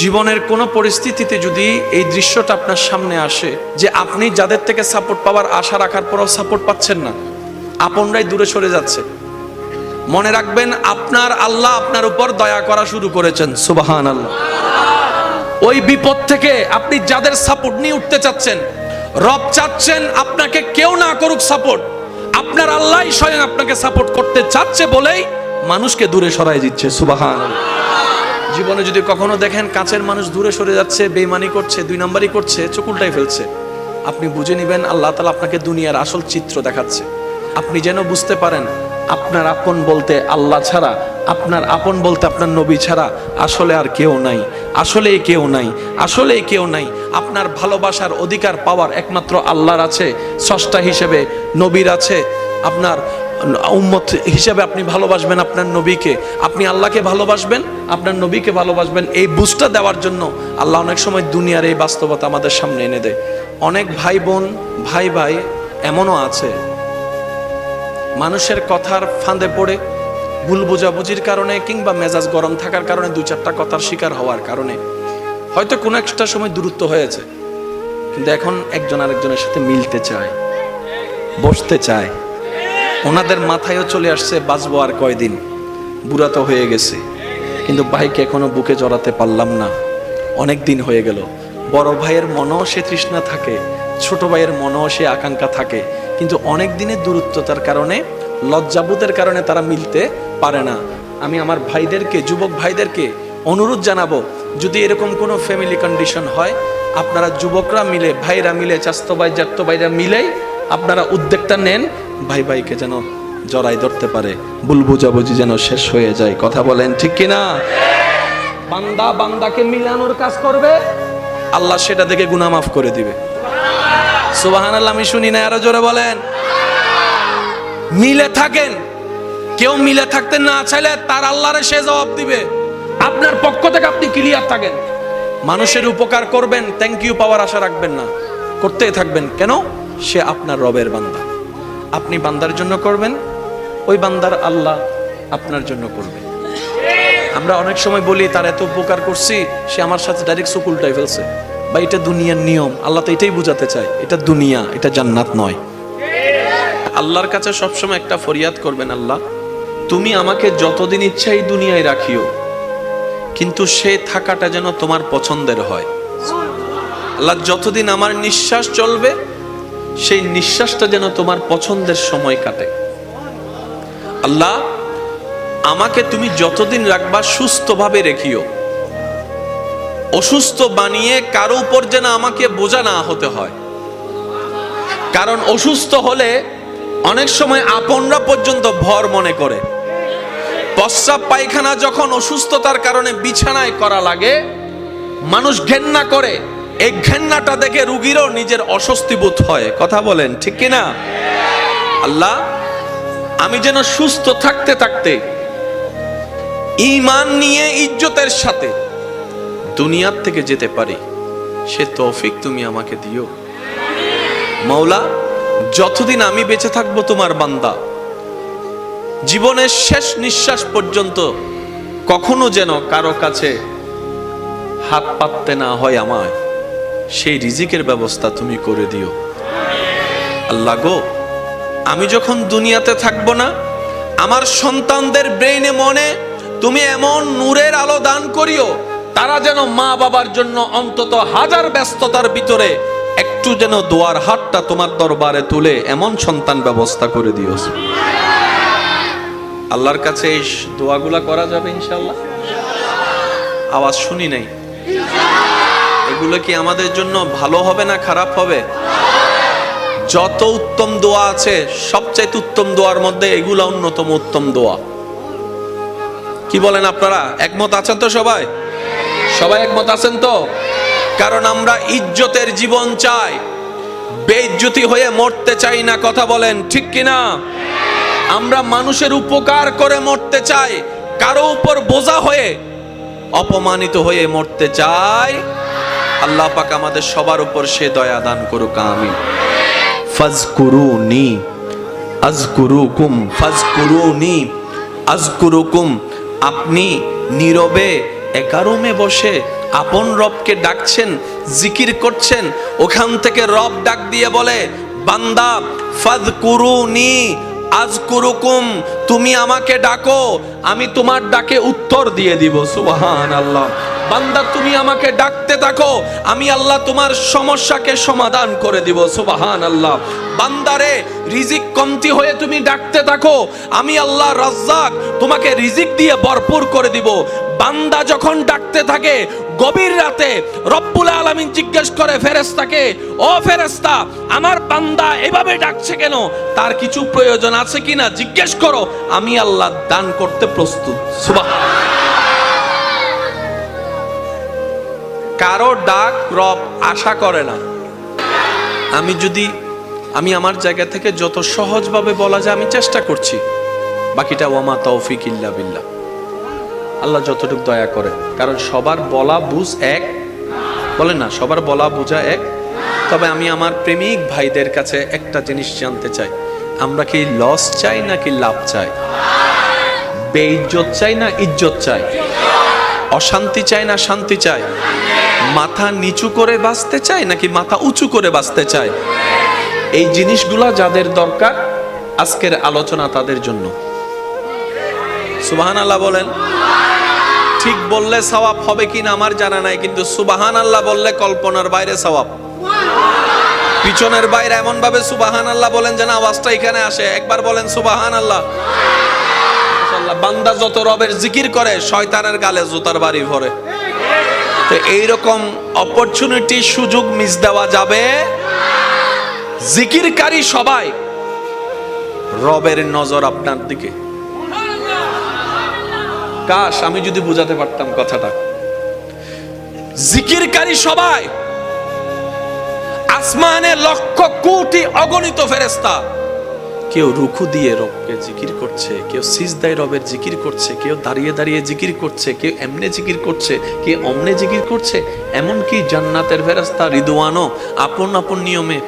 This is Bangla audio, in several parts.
জীবনের কোনো পরিস্থিতিতে যদি এই দৃশ্যটা আপনার সামনে আসে যে আপনি যাদের থেকে সাপোর্ট পাওয়ার আশা রাখার পরও সাপোর্ট পাচ্ছেন না, আপনরাই দূরে সরে যাচ্ছে। মনে রাখবেন, আপনার আল্লাহ আপনার উপর দয়া করা শুরু করেছেন সুবাহান আল্লাহ ওই বিপদ থেকে আপনি যাদের সাপোর্ট নিয়ে উঠতে চাচ্ছেন, রব চাচ্ছেন আপনাকে কেউ না করুক সাপোর্ট আপনার আল্লাহ স্বয়ং আপনাকে সাপোর্ট করতে চাচ্ছে বলেই মানুষকে দূরে সরাই দিচ্ছে সুবাহান জীবনে যদি কখনো দেখেন কাছের মানুষ দূরে সরে যাচ্ছে, বেইমানি করছে, দুই নাম্বারই করছে, চকুলটাই ফেলছে। আপনি বুঝে নেবেন, আল্লাহ তালা আপনাকে দুনিয়ার আসল চিত্র দেখাচ্ছে। আপনি যেন বুঝতে পারেন, আপনার আপন বলতে আল্লাহ ছাড়া, আপনার আপন বলতে আপনার নবী ছাড়া আসলে আর কেউ নাই। আসলে কেউ নাই আসলে কেউ নাই। আপনার ভালোবাসার অধিকার পাওয়ার একমাত্র আল্লাহর আছে, স্রষ্টা হিসেবে নবীর আছে। আপনার উম্মত হিসাবে আপনি ভালোবাসবেন আপনার নবীকে। আপনি আল্লাহকে ভালোবাসবেন, আপনার নবীকে ভালোবাসবেন। এই বুঝটা দেওয়ার জন্য আল্লাহ অনেক সময় দুনিয়ার এই বাস্তবতা আমাদের সামনে এনে দেয়। অনেক ভাই বোন, ভাই ভাই এমনও আছে। মানুষের কথার ফাঁদে পড়ে, ভুল বোঝাবুঝির কারণে কিংবা মেজাজ গরম থাকার কারণে দুই চারটা কথার শিকার হওয়ার কারণে। হয়তো কোনো একটা সময় দূরত্ব হয়েছে, কিন্তু এখন একজন আরেকজনের সাথে মিলতে চায়, বসতে চায়। ওনাদের মাথায়ও চলে আসছে, বাঁচবো আর কয়দিন। বুড়া তো হয়ে গেছে। কিন্তু ভাইকে এখনও বুকে জড়াতে পারলাম না। অনেক দিন হয়ে গেল। বড় ভাইয়ের মনও সে তৃষ্ণা থাকে, ছোট ভাইয়ের মনও সে আকাঙ্ক্ষা থাকে। কিন্তু অনেক দিনের দূরত্বতার কারণে, লজ্জাবোধের কারণে তারা মিলতে পারে না। আমি আমার ভাইদেরকে, যুবক ভাইদেরকে অনুরোধ জানাব, যদি এরকম কোনো ফ্যামিলি কন্ডিশন হয়, আপনারা যুবকরা মিলে, ভাইরা মিলে চাস্ত ভাই জাত্ত ভাইরা মিলেই আপনারা উদ্যোগটা নেন। ভাই ভাইকে যেন জড়াই ধরতে পারে। ভুল বুঝাবুঝি যেন শেষ হয়ে যায়। কথা বলেন ঠিক কিনা? বান্দা বান্দাকে মিলানোর কাজ করবে। আল্লাহ সেটা দেখে গুনাহ মাফ করে দিবে। সুবাহান আমি শুনি না আরও জোরে বলেন। মিলে থাকেন। কেউ মিলে থাকতে না চাইলে তার আল্লাহরে সে জবাব দিবে। আপনার পক্ষ থেকে আপনি ক্লিয়ার থাকেন। মানুষের উপকার করবেন থ্যাংক ইউ পাওয়ার আশা রাখবেন না। করতেই থাকবেন। কেন? সে আপনার রবের বান্দা। আপনি বান্দার জন্য করবেন, ওই বান্দার আল্লাহ আপনার জন্য করবে। আমরা অনেক সময় বলি, তার এত উপকার করছি, সে আমার সাথে ডাইরেক্ট সুকুলটাই ফেলছে। বা এটা দুনিয়ার নিয়ম, আল্লাহ তো এটাই বুঝাতে চায়, এটা দুনিয়া, এটা জান্নাত নয়। আল্লাহর কাছে সবসময় একটা ফরিয়াদ করবেন, আল্লাহ, তুমি আমাকে যতদিন ইচ্ছা এই দুনিয়ায় রাখিও, কিন্তু সে থাকাটা যেন তোমার পছন্দের হয়। আল্লাহ যতদিন আমার নিঃশ্বাস চলবে সেই নিঃশ্বাসটা যেন তোমার পছন্দের সময় কাটে। আল্লাহ, আমাকে তুমি যতদিন রাখবা সুস্থভাবে রেখিও। অসুস্থ বানিয়ে কারও উপর যেন আমাকে বোঝা না হতে হয়। কারণ অসুস্থ হলে অনেক সময় আপনরা পর্যন্ত ভর মনে করে। প্রস্রাব পায়খানা যখন অসুস্থতার কারণে বিছানায় করা লাগে, মানুষ ঘেন্না করে। এই ঘেন্নাটা দেখে রুগীরও নিজের অস্বস্তি বোধ হয়। কথা বলেন, ঠিক কিনা? আল্লাহ, আমি যেন সুস্থ থাকতে থাকতে ইমান নিয়ে ইজ্জতের সাথে দুনিয়ার থেকে যেতে পারি, সে তৌফিক তুমি আমাকে দিও। মৌলা, যতদিন আমি বেঁচে থাকব তোমার বান্দা, জীবনের শেষ নিঃশ্বাস পর্যন্ত কখনো যেন কারও কাছে হাত পাততে না হয় আমায়। সেই রিজিকের ব্যবস্থা তুমি করে দিও। আল্লাহ গো, আমি যখন দুনিয়াতে থাকব না, আমার সন্তানদের ব্রেইনে মনে তুমি এমন নূরের আলো দান করিও, তারা যেন মা বাবার জন্য অন্তত হাজার ব্যস্ততার ভিতরে একটু যেন দোয়ার হাতটা তোমার দরবারে তুলে এমন সন্তান ব্যবস্থা করে দিও। আল্লাহর কাছে এই দোয়াগুলা করা যাবে ইনশাল্লাহ আওয়াজ শুনি নাই? এগুলো কি আমাদের জন্য ভালো হবে না খারাপ হবে? যত উত্তম দোয়া আছে, সবচাইতে উত্তম দোয়ার মধ্যে এগুলা অন্যতম উত্তম দোয়া। কি বলেন আপনারা? একমত আছেন তো সবাই? সবাই একমত আছেন তো? কারণ আমরা ইজ্জতের জীবন চাই। বেইজ্জতি হয়ে মরতে চাই না, কথা বলেন, ঠিক কিনা? আমরা মানুষের উপকার করে মরতে চাই। কারও উপর বোঝা হয়ে, অপমানিত হয়ে মরতে চাই। আল্লাহ পাক আমাদের সবার উপর সে দয়া দান করুক, আমিন। ফাজকুরুনি, আজকুরুকুম ফাজকুরুনি, আজকুরুকুম। আপনি নীরবে একারমে বসে আপন রবকে ডাকছেন, জিকির করছেন, ওখান থেকে রব ডাক দিয়ে বলে, বান্দা ফাদ কুরুনি আজ কুরুকুম তুমি আমাকে ডাকো, আমি তোমার ডাকে উত্তর দিয়ে দিব সুবাহান আল্লাহ বান্দা, তুমি আমাকে ডাকতে থাকো, আমি আল্লাহ তোমার সমস্যাকে সমাধান করে দিব সুবাহান আল্লাহ বান্দারে, রিজিক কমতি হয়ে তুমি ডাকতে থাকো, আমি আল্লাহ রাজ্জাক তোমাকে রিজিক দিয়ে ভরপুর করে দিব। বান্দা যখন ডাকতে থাকে, গভীর রাতে রব্বুল আলামিন জিজ্ঞেস করে ফেরেস্তাকে ও ফেরেস্তা আমার বান্দা এভাবে ডাকছে কেন? তার কিছু প্রয়োজন আছে কিনা? জিজ্ঞেস করো, আমি আল্লাহ দান করতে প্রস্তুত। সুবাহ কারও ডাক রব আশা করে না। আমি যদি, আমি আমার জায়গা থেকে যত সহজভাবে বলা যায় আমি চেষ্টা করছি। বাকিটা ওয়ামা তৌফিক ইল্লা বিল্লাহ। আল্লাহ যতটুকু দয়া করে। কারণ সবার বলা বুঝ এক। বলেন না, সবার বলা বোঝা এক। তবে আমি আমার প্রেমিক ভাইদের কাছে একটা জিনিস জানতে চাই। আমরা কি লস চাই নাকি লাভ চাই? বেইজ্জত চাই না ইজ্জত চাই? অশান্তি চাই না শান্তি চাই মাথা নিচু করে বাঁচতে চাই নাকি মাথা উঁচু করে বাঁচতে চাই এই জিনিসগুলা যাদের দরকার, আজকের আলোচনা তাদের জন্য। সুবাহান আল্লাহ বলেন, ঠিক বললে সওয়াব হবে কিনা আমার জানা নাই, কিন্তু সুবাহান আল্লাহ বললে কল্পনার বাইরে সওয়াব। পিছনের বাইরে এমন ভাবে সুবাহান আল্লাহ বলেন যেন আওয়াজটা এখানে আসে। একবার বলেন সুবাহান আল্লাহ বান্দা যত রবের জিকির করে, শয়তানের গালে জুতার বাড়ি ভরে। তো এইরকম অপরচুনিটি সুযোগ মিস দেওয়া যাবে। জিকিরকারী সবাই রবের নজর আপনার দিকে। কাশ, আমি যদি বুঝাতে পারতাম কথাটা। জিকিরকারী সবাই আসমানে লক্ষ কোটি অগণিত ফেরেস্তা কেউ রুখু দিয়ে রবকে জিকির করছে, কেউ সিজদায় রবের জিকির করছে, কেউ দাঁড়িয়ে দাঁড়িয়ে জিকির করছে, কেউ এমনে জিকির করছে, কে অমনে জিকির করছে, এমনকি জান্নাতের ফেরাস্তা রিদুয়ানও আপন আপন নিয়মে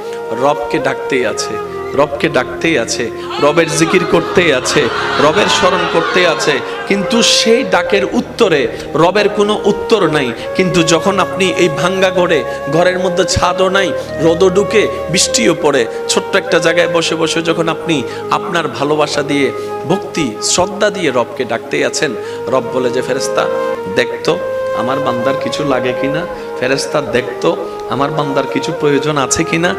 রবকে ডাকতেই আছে। রবকে ডাকতেই আছে, রবের জিকির করতেই আছে, রবের স্মরণ করতেই আছে। কিন্তু সেই ডাকের উত্তরে রবের কোনো উত্তর নাই। কিন্তু যখন আপনি এই ভাঙ্গা ঘরে, ঘরের মধ্যে ছাদও নাই, রোদও ঢুকে বৃষ্টিও পড়ে, ছোট্ট একটা জায়গায় বসে বসে যখন আপনি আপনার ভালোবাসা দিয়ে, ভক্তি, শ্রদ্ধা দিয়ে রবকে ডাকতেই আছেন, রব বলে যে ফেরেস্তা দেখতো আমার বান্দার কিছু লাগে কিনা? ফেরেস্তা দেখতো আমার বান্দার কিছু প্রয়োজন আছে কিনা?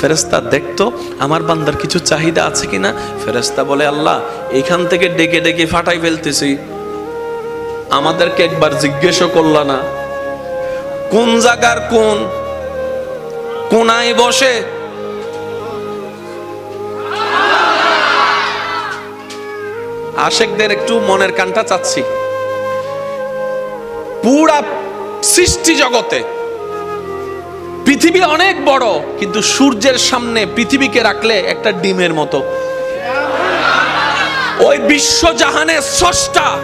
ফেরেস্তা দেখতো আমার বান্দার কিছু চাহিদা আছে কিনা? ফেরেস্তা বলে, আল্লাহ, এখান থেকে ডেকে ডেকে ফাটাই ফেলতেছি। আমাদেরকে একবার জিজ্ঞেসও করলা না। কোন জায়গার কোন? কোনায় বসে? আশেকদের একটু মনের কানটা চাচ্ছি। পুরা সৃষ্টি জগতে। পৃথিবী অনেক বড়, কিন্তু সূর্যের সামনে পৃথিবীকে রাখলে একটা ডিমের মতো। ওই বিশ্ব জাহানের স্রষ্টা।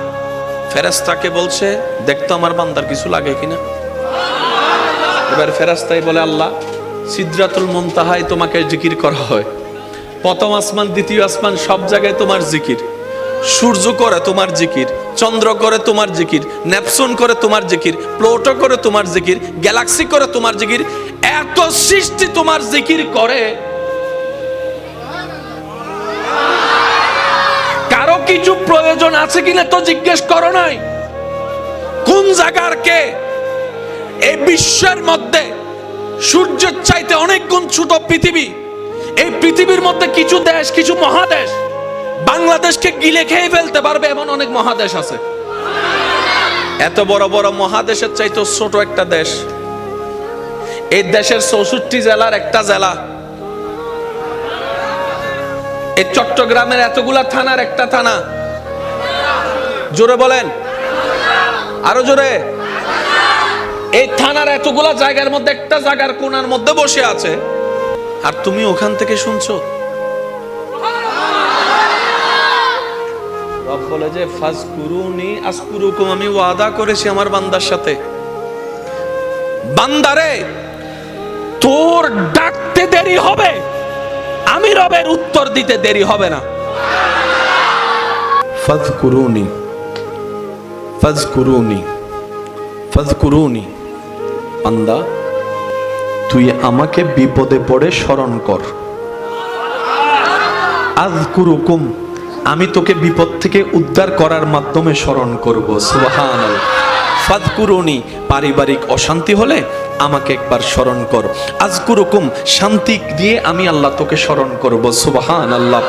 ফেরেস্তাকে বলছে দেখতো আমার বান্দার কিছু লাগে কিনা? এবার ফেরাস্তাই বলে, আল্লাহ, সিদ্রাতুল মুনতাহায় তোমাকে জিকির করা হয়। প্রথম আসমান, দ্বিতীয় আসমান, সব জায়গায় তোমার জিকির। সূর্য করে তোমার জিকির, চন্দ্র করে তোমার জিকির নেপসুন করে তোমার জিকির, প্লোটো করে তোমার জিকির, গ্যালাক্সি করে তোমার জিকির, এত সৃষ্টি তোমার জিকির করে। কারও কিছু প্রয়োজন আছে কিনা তো জিজ্ঞেস করো নাই। কোন জায়গার কে? এই বিশ্বের মধ্যে সূর্যের চাইতে অনেক গুণ ছোট পৃথিবী। এই পৃথিবীর মধ্যে কিছু দেশ, কিছু মহাদেশ বাংলাদেশকে গিলে খেয়ে ফেলতে পারবে এমন অনেক মহাদেশ আছে। এত বড় বড় মহাদেশের চাইতে ছোট একটা দেশ। এই দেশের চৌষট্টি জেলার একটা জেলা। এই চট্টগ্রামের এতগুলা থানার একটা থানা। জোরে বলেন। আরও জোরে। এই থানার এতগুলা জায়গার মধ্যে একটা জায়গার কোনার মধ্যে বসে আছে। আর তুমি ওখান থেকে শুনছো? রব বলে যে, ফাজকুরুনি আসকুরুকুম আমি ওয়াদা করেছি আমার বান্দার সাথে। বান্দারে, তোর ডাকতে দেরি হবে, আমি রবের উত্তর দিতে দেরি হবে না। বান্দা, তুই আমাকে বিপদে পড়ে স্মরণ কর। আজকুরুকুম আমি তোকে বিপদ থেকে উদ্ধার করার মাধ্যমে স্মরণ করব সুবহান ফাদকুরনি, পারিবারিক অশান্তি হলে আমাকে একবার স্মরণ কর। আজকুরকম, শান্তি দিয়ে আমি আল্লাহ তোকে স্মরণ করব সুবাহান আল্লাহ